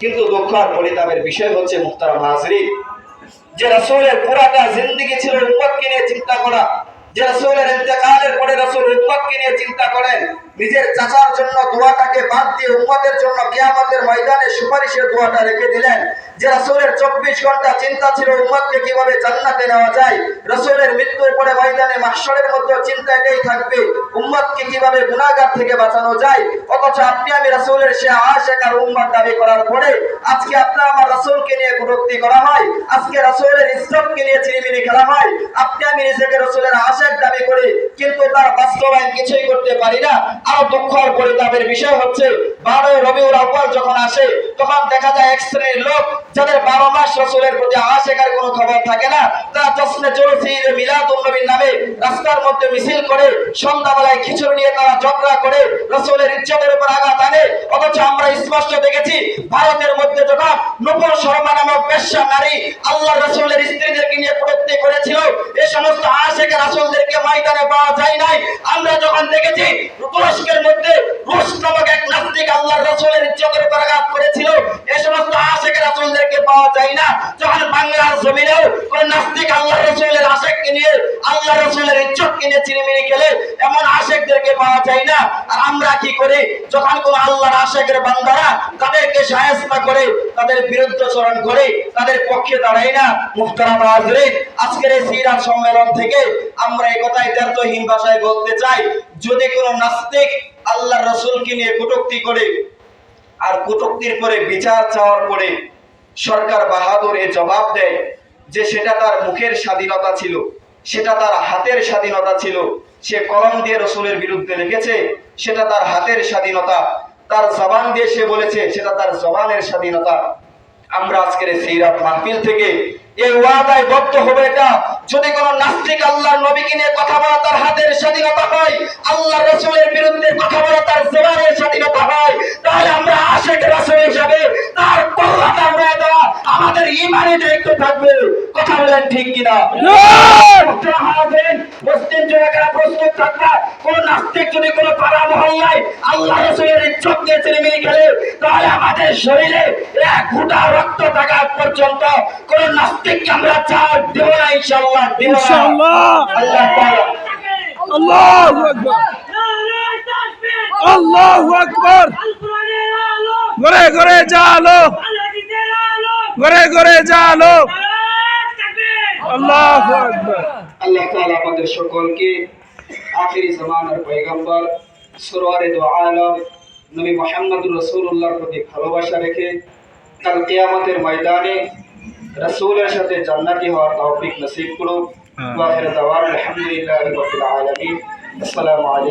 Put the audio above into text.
কিন্তু দুঃখ আর পরিতাপের বিষয় হচ্ছে মুক্তারা মাহাজরি যে রাসুলের পুরাটা জিন্দিগি ছিল উম্মতকে নিয়ে চিন্তা করা, যে রাসুলের ইন্তেকাল উম্মতকে নিয়ে চিন্তা করেন, নিজের চাচার জন্য দোয়াটাকে বাদ দিয়ে উম্মতের জন্য কিয়ামতের ময়দানে সুপারিশের দোয়াটা রেখে দিলেন। যে রসুলের চব্বিশ ঘণ্টা চিন্তা ছিল উম্মতকে কীভাবে জান্নাতে নেওয়া যায়, রসুলের মৃত্যুর পরে ময়দানে মাসরের মধ্যে চিন্তা এটাই থাকবে, উম্মতকে কীভাবে গুনাহগার থেকে বাঁচানো যায়। অথচ আপনি আমি রসুলের সে আশেক আর উম্মত দাবি করার পরে, আজকে আপনার আমার রসুলকে নিয়ে কটূক্তি করা হয়, আজকে রসুলের ইসলামকে নিয়ে চিনিমিনি খেলা হয়। আপনি আমি নিজেকে রসুলের আশেক দাবি করি কিন্তু তার বাস্তবায়ন কিছুই করতে পারি না। আরও দুঃখ আর পরিতাপের বিষয় হচ্ছে বারোই রবিউল আব্বাল যখন আসে, তখন দেখা যায় এক শ্রেণির লোক, যাদের বারো মাস রসুলের প্রতি আশেকার কোনো খবর থাকে না, তারা জশ্নে চলছে ঈদে মিলাদুন নবীর নামে রাস্তার মধ্যে মিছিল করে, সন্ধ্যাবেলায় খিচুড়ি নিয়ে তারা ঝগড়া করে রসুলের ইজ্জতের উপর আঘাত আনে। অথচ আমরা স্পষ্ট দেখেছি, ভারতের মধ্যে যখন নূপুর শর্মা নামক বেশ্যা নারী আল্লাহ রসুলের স্ত্রীদেরকে নিয়ে প্রত্যেক করেছিল সমস্ত আশেখের আসলদেরকে ময়দানে পাওয়া যায় নাই। আমরা যখন দেখেছি তুরস্কের মধ্যে রুশ নামক এক নাস্তিক আল্লাহ রসুলের ইজ্জতের উপর আঘাত করেছিল, এ সমস্ত রাসূলদেরকে পাওয়া যায় না। যখন বাংলার জমিনেও কোন নাস্তিক আল্লাহ রসুলের আশেককে নিয়ে আল্লাহ রসুলের ইজ্জতকে নিয়ে চিনিমিনি খেলে, এমন আশেকদেরকে পাওয়া যায় না। আর আমরা কি করি? যখন কোন আল্লাহর আশেকের বান্দারা তাদেরকে সায়স্তা করে, তাদের বিরুদ্ধচরণ করে, তাদের পক্ষে দাঁড়াই না। মুখতারাম হাজরিন আজকের এই সিরাত সম্মেলন থেকে আমরা এই কথাই দ্ব্যর্থহীন ভাষায় বলতে চাই, যদি কোনো নাস্তিক আল্লাহ রসুলকে নিয়ে কটূক্তি করে, আর কটূক্তির পরে বিচার চাওয়ার পরে সরকার বাহাদুর এ জবাব দেয় যে সেটা তার মুখের স্বাধীনতা ছিল, সেটা তার হাতের স্বাধীনতা ছিল, সে কলম দিয়ে রসুলের বিরুদ্ধে লিখেছে সেটা তার হাতের স্বাধীনতা, তার জবান দিয়ে সে বলেছে, সেটা তার জবানের স্বাধীনতা। আমরা আজকের এই সিরাত মাহফিল থেকে এই ওয়াদায় বদ্ধ হবে এটা। যদি কোন নাস্তিক আল্লাহর নবীকে নিয়ে কথা বলা তার হাতের স্বাধীনতা হয় আল্লাহ রসুলের বিরুদ্ধে ইমানে দায়িত্ব থাকবে। কথা বলেন ঠিক কিনা? মুসলিম যুবকেরা প্রস্তুত থাকবা কোন নাস্তিক যদি কোন পাড়া মহল্লায় আল্লাহ রসুলের ইজ্জত নিয়ে খেলে তাহলে আমাদের শরীরে এক ঘুটা রক্ত থাকা পর্যন্ত কোন নাস্তিককে আমরা চার দেব না ইনশাআল্লাহ দেব না। আল্লাহ আল্লাহু আকবার। আল্লাহু আকবার। ঘরে ঘরে জালো ঘরে ঘরে জালো আল্লাহু আল্লাহ তাআলা আমাদের সকলকে আখিরি জামানার পয়গম্বর সরওয়ারে দু আলম নবী মুহাম্মদুর রাসূলুল্লাহর প্রতি ভালোবাসা রেখে কাল কিয়ামতের ময়দানে রাসূলের সাথে জান্নাতি হওয়ার তৌফিক নসিব করুন ওয়া আখির দাওয়ানা আলহামদুলিল্লাহি রাব্বিল আলামিন। আসসালামু আলাইকুম।